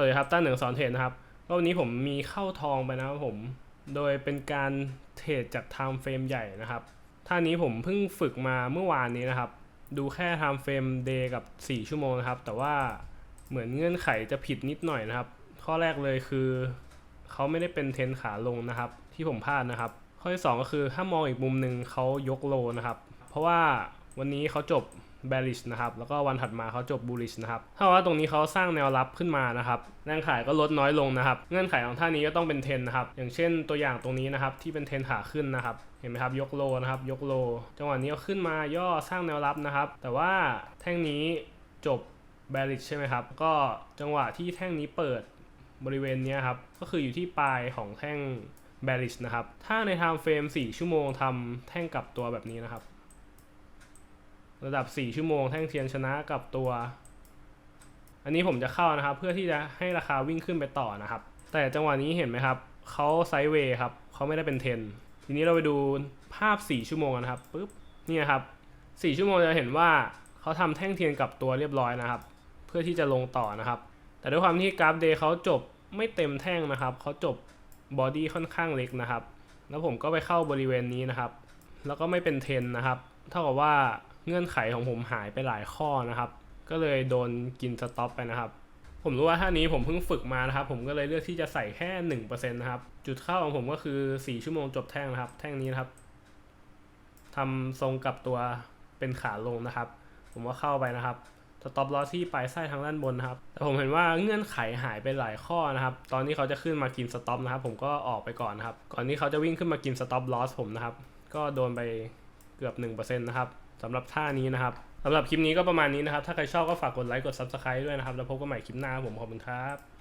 สวัสดีครับ ต้าหนึ่งสอนเทรดนะครับก็วันนี้ผมมีเข้าทองไปนะครับผม โดยเป็นการเทรดจากไทม์เฟรมใหญ่นะครับ ท่านี้ผมเพิ่งฝึกมาเมื่อวานนี้นะครับ ดูแค่ไทม์เฟรมเดย์กับ 4 ชั่วโมงนะครับ แต่ว่าเหมือนเงื่อนไขจะผิดนิดหน่อยนะครับ ข้อแรกเลยคือ เขาไม่ได้เป็นเทนขาลงนะครับ ที่ผมพลาดนะครับ ข้อที่ 2 ก็คือถ้ามองอีกมุมหนึ่งเขายกโลนะครับ เพราะว่าวันนี้เขาจบ bearish นะครับ แล้วก็วันถัดมาเขาจบ bullish นะครับถ้าว่าตรงนี้เขาสร้างแนวรับขึ้นมานะครับแรงขายก็ลดน้อยลงนะครับ เงื่อนไขของท่านี้ก็ต้องเป็นเทนนะครับ อย่างเช่นตัวอย่างตรงนี้นะครับที่เป็นเทนขาขึ้นนะครับ เห็นไหมครับยกโลนะครับ ยกโล จังหวะนี้ก็ขึ้นมาย่อสร้างแนวรับนะครับ แต่ว่าแท่งนี้จบ bearish ใช่ไหมครับ ก็จังหวะที่แท่งนี้เปิดบริเวณนี้ครับ ก็คืออยู่ที่ปลายของแท่ง bearish นะครับ ถ้าใน time frame 4 ชั่วโมงทำแท่งกลับตัวแบบนี้นะครับ ระดับ 4 ชั่วโมงแท่งเทียนชนะกับตัว อันนี้ผมจะเข้านะครับ เพื่อที่จะให้ราคาวิ่งขึ้นไปต่อนะครับ แต่จังหวะนี้เห็นไหมครับเขาไซด์เวย์ครับเขาไม่ได้เป็นเทนทีนี้เราไปดูภาพ 4 ชั่วโมงกันครับปุ๊บนี่ครับ4ชั่วโมงจะเห็นว่าเขาทำแท่งเทียนกับตัวเรียบร้อยนะครับ เพื่อที่จะลงต่อนะครับ แต่ด้วยความที่กราฟเดย์เขาจบไม่เต็มแท่งนะครับเขาจบบอดี้ค่อนข้างเล็กนะครับ แล้วผมก็ไปเข้าบริเวณนี้นะครับ แล้วก็ไม่เป็นเทนนะครับ เท่ากับว่า เงื่อนไขของผมหายไปหลายข้อนะครับ ก็เลยโดนกินสต็อปไปนะครับ ผมรู้ว่าท่านี้ผมเพิ่งฝึกมานะครับ ผมก็เลยเลือกที่จะใส่แค่หนึ่งเปอร์เซ็นต์นะครับ จุดเข้าของผมก็คือสี่ชั่วโมงจบแท่งนะครับ แท่งนี้นะครับทำทรงกับตัวเป็นขาลงนะครับ ผมก็เข้าไปนะครับสต็อปลอสที่ปลายไส้ทางด้านบนนะครับ แต่ผมเห็นว่าเงื่อนไขหายไปหลายข้อนะครับ ตอนที่เขาจะขึ้นมากินสต็อปนะครับ ผมก็ออกไปก่อนนะครับ ก่อนที่เขาจะวิ่งขึ้นมากินสต็อปลอสผมนะครับ ก็โดนไปเกือบ 1%นะครับ สำหรับท่านี้นะครับสำหรับคลิปนี้ก็ประมาณนี้นะครับ ถ้าใครชอบก็ฝากกดไลค์กด Subscribe ด้วยนะครับ แล้วพบกันใหม่คลิปหน้าผมขอบคุณครับ